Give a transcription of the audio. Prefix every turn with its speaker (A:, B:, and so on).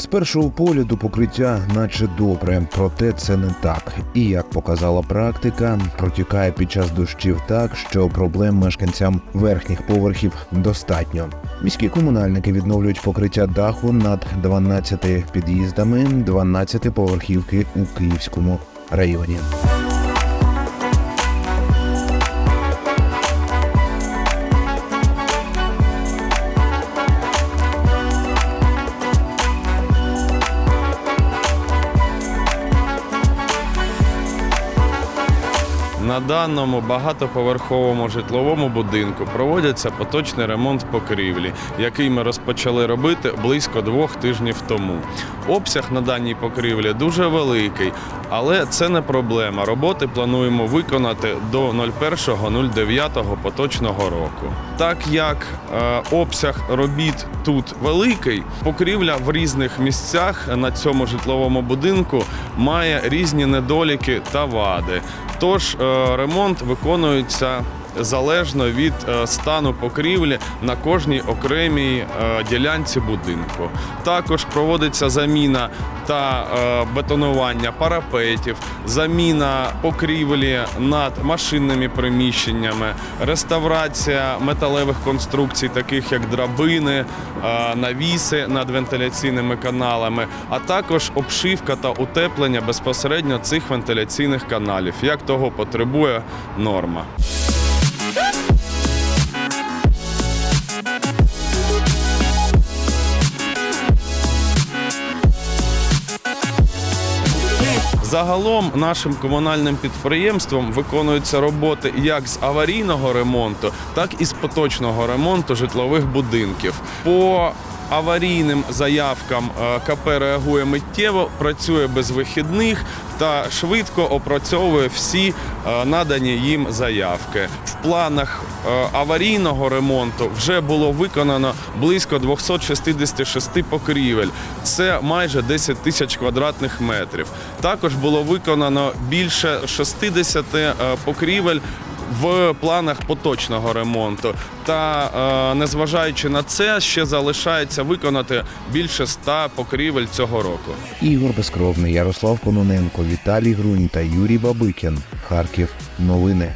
A: З першого погляду покриття, наче добре, проте це не так. І як показала практика, протікає під час дощів так, що проблем мешканцям верхніх поверхів достатньо. Міські комунальники відновлюють покриття даху над 12 під'їздами 12 поверхівки у Київському районі.
B: На даному багатоповерховому житловому будинку проводиться поточний ремонт покрівлі, який ми розпочали робити близько двох тижнів тому. Обсяг на даній покрівлі дуже великий, але це не проблема. Роботи плануємо виконати до 01.09 поточного року. Так як е, обсяг робіт тут великий, покрівля в різних місцях на цьому житловому будинку має різні недоліки та вади. Тож е, ремонт виконується залежно від е, стану покрівлі на кожній окремій е, ділянці будинку. Також проводиться заміна та е, бетонування парапетів, заміна покрівлі над машинними приміщеннями, реставрація металевих конструкцій, таких як драбини, навіси над вентиляційними каналами, а також обшивка та утеплення безпосередньо цих вентиляційних каналів, як того потребує норма. Загалом нашим комунальним підприємством виконуються роботи як з аварійного ремонту, так і з поточного ремонту житлових будинків. По аварійним заявкам е, КП реагує миттєво, працює без вихідних та швидко опрацьовує всі е, надані їм заявки. Планах е, аварійного ремонту вже було виконано близько 266 покрівель. Це майже 10 тисяч квадратних метрів. Також було виконано більше 60 е, покрівель. В планах поточного ремонту, та е, незважаючи на це, ще залишається виконати більше 100 покрівель цього року.
A: Ігор Безкровний, Ярослав Кононенко, Віталій Грунь та Юрій Бабикін. Харків. Новини.